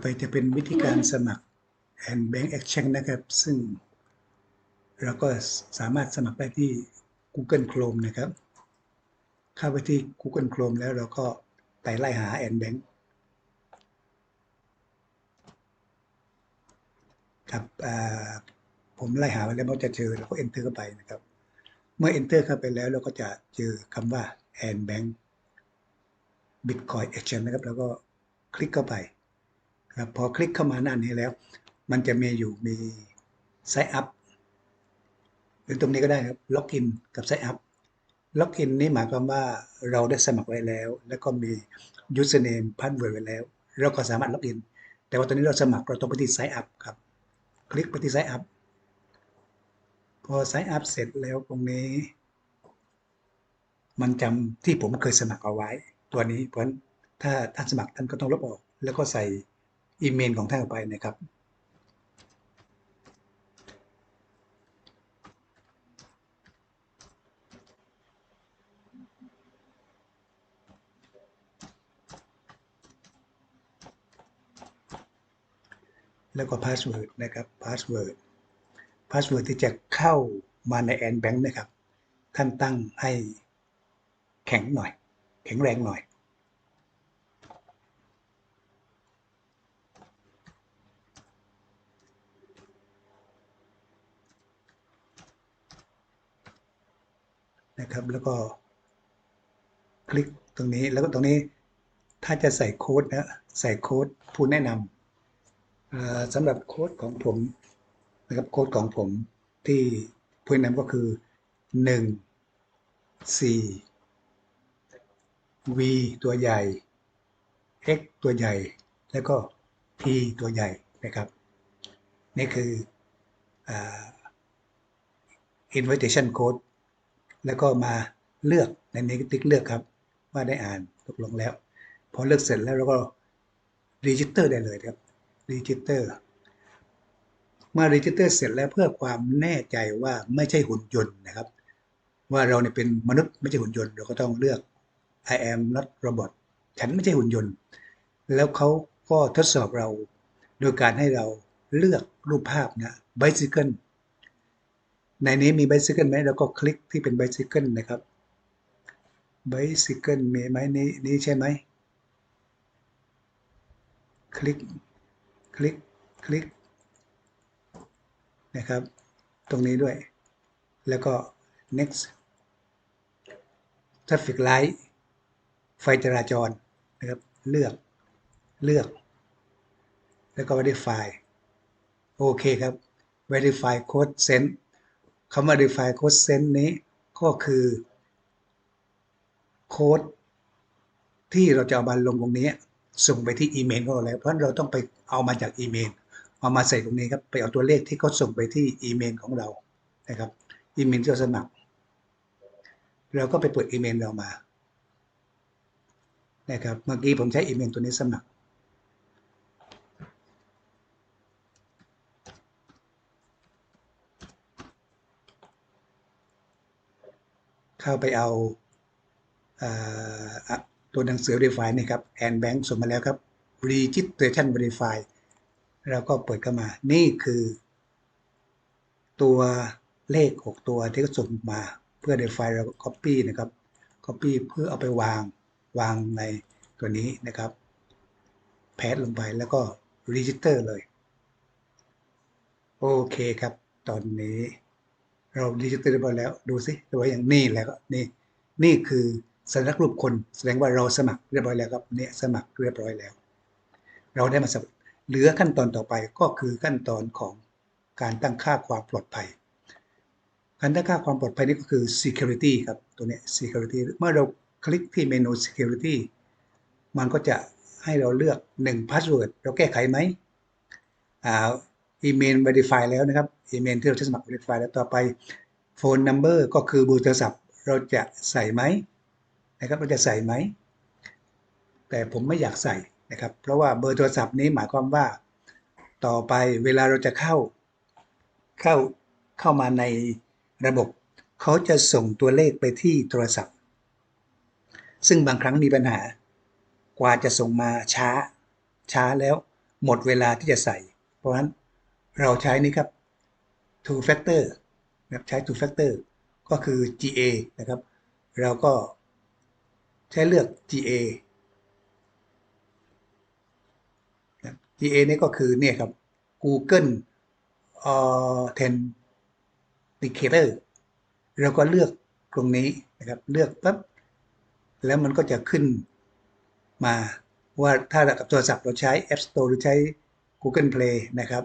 ไปจะเป็นวิธีการสมัคร and Bank Exchange นะครับ ซึ่งเราก็สามารถสมัครได้ที่ Google Chrome นะครับ เข้าไปที่ Google Chrome แล้วเราก็ไปไล่หา and Bank ครับผมไล่หาไว้แล้วมันจะเจอเราก็ enter เข้าไปนะครับ เมื่อ enter เข้าไปแล้วเราก็จะเจอคำว่า and Bank Bitcoin Exchange นะครับ แล้วก็คลิกเข้าไป พอคลิกเข้ามาหน้านี้แล้ว มันจะมีอยู่มี Sign Up หรือตรงนี้ก็ได้ครับ Login กับ Sign Up Login นี่หมายความว่าเราได้สมัครไว้แล้ว แล้วก็มี Username Password ไว้แล้ว เราก็สามารถ Login แต่ว่าตอนนี้เราสมัครเราต้องไปที่ Sign Up ครับ คลิกไปที่ Sign Up พอ Sign Up เสร็จแล้วตรงนี้ มันจำที่ผมเคยสมัครเอาไว้ ตัวนี้เพราะฉะนั้นถ้าท่านสมัครท่านก็ต้องลบออก แล้วก็ใส่ อีเมลของท่านออกไปนะครับ แล้วก็พาสเวิร์ดนะครับพาสเวิร์ดพาสเวิร์ดที่จะเข้ามาในแอนแบงค์นะครับ ท่านตั้งให้แข็งหน่อย แข็งแรงหน่อย นะครับ แล้วก็คลิกตรงนี้แล้วก็ตรงนี้ถ้าจะใส่โค้ดนะใส่โค้ดผู้แนะนำสำหรับโค้ดของผมนะครับโค้ดของผมที่ผู้แนะนำก็คือ 1 4 V ตัวใหญ่ X ตัวใหญ่ แล้วก็ T ตัวใหญ่นะครับ นี่คืออ่า invitation code แล้วก็มาเลือกในนี้ติ๊กเลือกครับ ว่าได้อ่านตกลงแล้ว พอเลือกเสร็จแล้วเราก็รีจิสเตอร์ได้เลยครับรีจิสเตอร์เมื่อรีจิสเตอร์เสร็จแล้วเพื่อความแน่ใจว่าไม่ใช่หุ่นยนต์นะครับ ว่าเราเนี่ยเป็นมนุษย์ไม่ใช่หุ่นยนต์เราก็ต้องเลือก I am not robot ฉันไม่ใช่หุ่นยนต์ แล้วเขาก็ทดสอบเราโดยการให้เราเลือกรูปภาพนะ bicycle ในนี้มี bicycle ไหมเราก็คลิกที่เป็น bicycle นะครับ bicycle มีไหมนี้นี้ใช่ไหมคลิกคลิกคลิกนะครับ ตรงนี้ด้วย แล้วก็ next traffic light ไฟจราจรนะครับ เลือกเลือก แล้วก็ verify โอเคครับ verify code send คำว่า verify code send นี้ก็คือโค้ดที่เราจะเอามาลงตรงนี้ ส่งไปที่อีเมลของเราแล้ว เพราะเราต้องไปเอามาจากอีเมลเอามาใส่ตรงนี้ครับไปเอาตัวเลขที่เขาส่งไปที่อีเมลของเรานะครับอีเมลที่เราสมัครเราก็ไปเปิดอีเมลเรามานะครับเมื่อกี้ผมใช้อีเมลตัวนี้สมัคร เข้าไปเอาตัวหนังสือ Verify นี่ครับ and Bank ส่งมาแล้วครับ Registration Verify เราก็เปิดเข้ามา นี่คือ ตัวเลข 6 ตัวที่เขาส่งมาเพื่อ Verify เราก็ Copy นะครับ Copy เพื่อเอาไปวางวางในตัวนี้นะครับแพสลงไปแล้วก็ Register เลย โอเคครับ ตอนนี้ เราดิจิตอลเรียบร้อยแล้วดูสิตัวอย่างนี่แล้วก็นี่นี่คือสัญลักษณ์รูปคนแสดงว่าเราสมัครเรียบร้อยแล้วครับเนี่ยสมัครเรียบร้อยแล้ว เราได้มาสมัครเหลือขั้นตอนต่อไปก็คือขั้นตอนของการตั้งค่าความปลอดภัย การตั้งค่าความปลอดภัยนี่ก็คือ security ครับตัวนี้ security เมื่อเราคลิกที่เมนู security มันก็จะให้เราเลือก1 password เราแก้ไขไหม อีเมล verify แล้วนะครับอีเมลที่เราจะสมัคร verify แล้วต่อไป phone number ก็คือเบอร์โทรศัพท์ เราจะใส่ไหมนะครับเราจะใส่ไหม แต่ผมไม่อยากใส่นะครับ เพราะว่าเบอร์โทรศัพท์นี้หมายความว่า ต่อไปเวลาเราจะเข้าเข้าเข้ามาในระบบ เขาจะส่งตัวเลขไปที่โทรศัพท์ ซึ่งบางครั้งมีปัญหา กว่าจะส่งมาช้าช้าแล้วหมดเวลาที่จะใส่ เพราะฉะนั้น เราใช้นี่ครับ two factor นะครับใช้ two factor ก็คือ GA นะครับ เราก็ใช้เลือก GA นะ GA นี่ก็คือเนี่ยครับ Google Authenticator เราก็เลือกตรงนี้นะครับ เลือกปั๊บแล้วมันก็จะขึ้นมาว่าถ้ากับโทรศัพท์เราใช้ App Store หรือใช้ Google Play นะครับ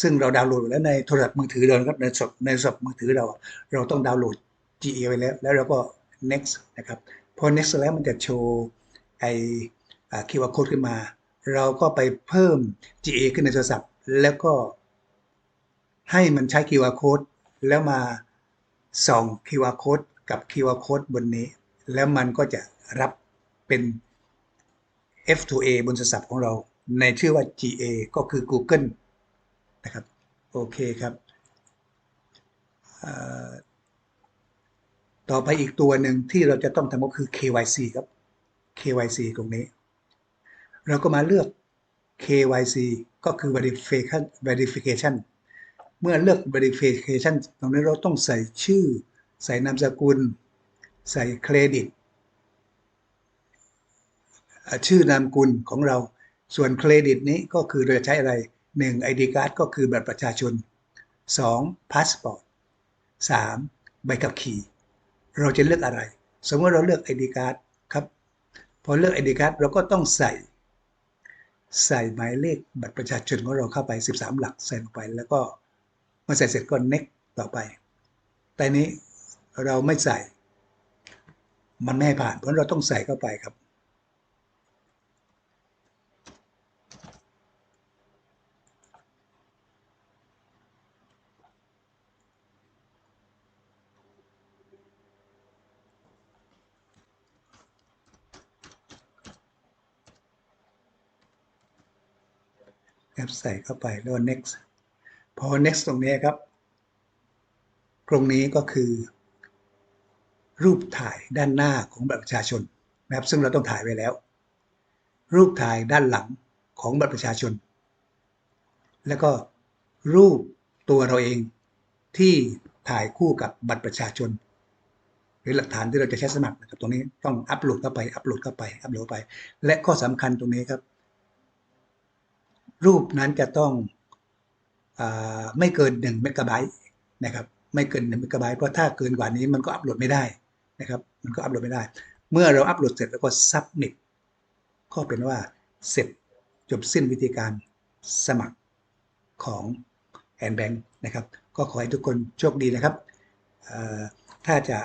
ซึ่งเราดาวน์โหลดแล้วในโทรศัพท์มือถือเราครับในศพในโทรศัพท์มือถือเรา เราต้องดาวน์โหลด GA ไว้แล้ว แล้วเราก็ next นะครับ พอ next แล้วมันจะโชว์ไอคิวอา QR code ขึ้นมา เราก็ไปเพิ่ม GA ขึ้นในโทรศัพท์ แล้วก็ให้มันใช้ QR code แล้วมาส่อง QR code กับ QR code บนนี้ แล้วมันก็จะรับเป็น F2A บนโทรศัพท์ของเรา ในชื่อว่า GA ก็คือ Google นะครับ โอเคครับ ต่อไปอีกตัวหนึ่งที่เราจะต้องทำก็คือ KYC ครับ KYC ตรงนี้ เราก็มาเลือก KYC ก็คือ verification verification เมื่อเลือก verification ตรงนี้เราต้องใส่ชื่อ ใส่นามสกุล ใส่เครดิต ชื่อนามกุลของเรา ส่วนเครดิตนี้ก็คือเราจะใช้อะไร 1 ID card ก็คือบัตรประชาชน2พาสปอร์ต3ใบขับขี่ เราจะเลือกอะไร สมมติเราเลือก ID card ครับ พอเลือก ID card เราก็ต้องใส่ ใส่หมายเลขบัตรประชาชนของเราเข้าไป 13 หลักใส่ลงไป แล้วก็เมื่อใส่เสร็จก็ next ต่อไป แต่นี้เราไม่ใส่ มันไม่ให้ผ่าน เพราะเราต้องใส่เข้าไปครับ ครับใส่เข้าไปแล้วก็ next พอ next ตรงนี้ครับ ตรงนี้ก็คือ รูปถ่ายด้านหน้าของบัตรประชาชนนะครับซึ่งเราต้องถ่ายไว้แล้ว รูปถ่ายด้านหลังของบัตรประชาชน แล้วก็รูปตัวเราเองที่ถ่ายคู่กับบัตรประชาชน หรือหลักฐานที่เราจะใช้สมัครนะครับตรงนี้ต้องอัปโหลดเข้าไปอัปโหลดเข้าไปอัปโหลดไป และข้อสำคัญตรงนี้ครับ รูปนั้นจะต้องอไม่เกิน1เมกะไบต์นะครับไม่เกิน1เมกะไบต์เพราะถ้าเกินกว่านี้มันก็อัปโหลดไม่ได้นะครับมันก็อัปโหลดไม่ได้ เมื่อเราอัปโหลดเสร็จแล้วก็ submit ก็เป็นว่าเสร็จจบสิ้นวิธีการสมัครของแอนแบงค์นะครับ ก็ขอให้ทุกคนโชคดีนะครับ ถ้าจะ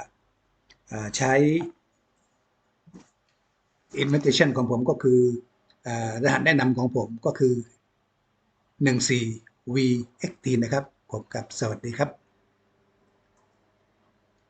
ใช้ invitation ของผมก็คือรหัสแนะนำของผมก็คือ 14 VXT นะครับผมกับสวัสดีครับ